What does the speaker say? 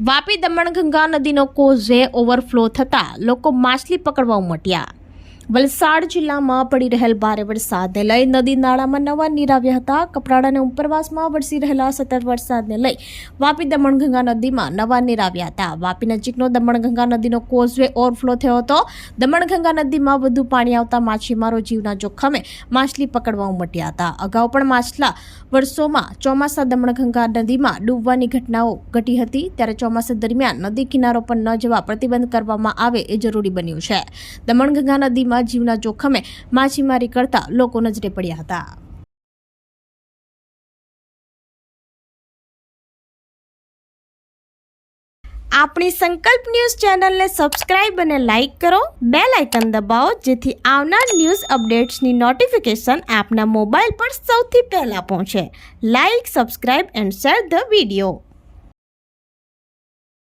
વાપી દમણગંગા નદીનો causeway overflow થતાં લોકો માછલી પકડવા ઉમટ્યા. વલસાડ જિલ્લામાં પડી રહેલ ભારે વરસાદને લઈ નદી નાળામાં નવા નીર આવ્યા હતા. કપરાડા અને ઉપરવાસમાં વરસી રહેલા સતત વરસાદને લઈ વાપી દમણગંગા નદીમાં નવા નીર આવ્યા હતા. વાપી નજીકનો દમણગંગા નદીનો કોઝવે ઓવરફ્લો થયો હતો. દમણગંગા નદીમાં વધુ પાણી આવતા માછીમારો જીવના જોખમે માછલી પકડવા ઉમટ્યા હતા. અગાઉ પણ માછલા વર્ષોમાં ચોમાસા દમણગંગા નદીમાં ડૂબવાની ઘટનાઓ ઘટી હતી. ત્યારે ચોમાસા દરમિયાન નદી કિનારો પર ન જવા પ્રતિબંધ કરવામાં આવે એ જરૂરી બન્યું છે. દમણગંગા નદીમાં જીવના જોખમે માછીમારી કરતા લોકો નજરે પડ્યા હતા. આપણી સંકલ્પ ન્યૂઝ ચેનલને સબસ્ક્રાઇબ અને લાઇક કરો. બે લાઇકન દબાવો, જેથી આવનાર ન્યૂઝ અપડેટ્સની નોટિફિકેશન આપના મોબાઈલ પર સૌથી પહેલાં પહોંચે. Like, subscribe and share the video.